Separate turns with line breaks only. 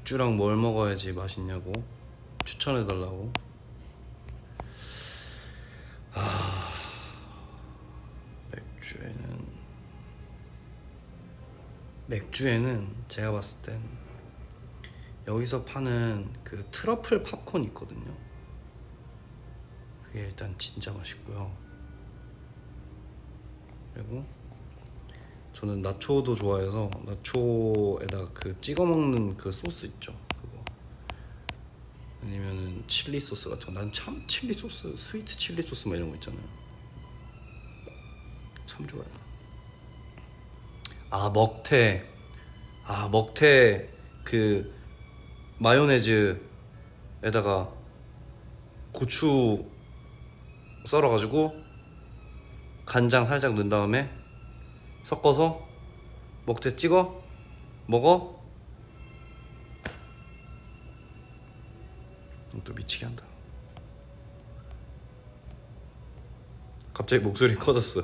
맥주랑 뭘 먹어야지 맛있냐고 추천해 달라고. 아 맥주에는 맥주에는 제가 봤을 땐 여기서 파는 그 트러플 팝콘 있거든요. 그게 일단 진짜 맛있고요. 그리고 저는 나초도 좋아해서 나초에다가 그 찍어 먹는 그 소스 있죠. 그거. 아니면은 칠리 소스 같은 거. 난 참 칠리 소스, 스위트 칠리 소스 막 이런 거 있잖아요. 참 좋아요. 아 먹태. 아 먹태 그 마요네즈에다가 고추 썰어가지고 간장 살짝 넣은 다음에 섞어서 먹태 찍어. 먹어 또 미치게 한다. 갑자기 목소리 커졌어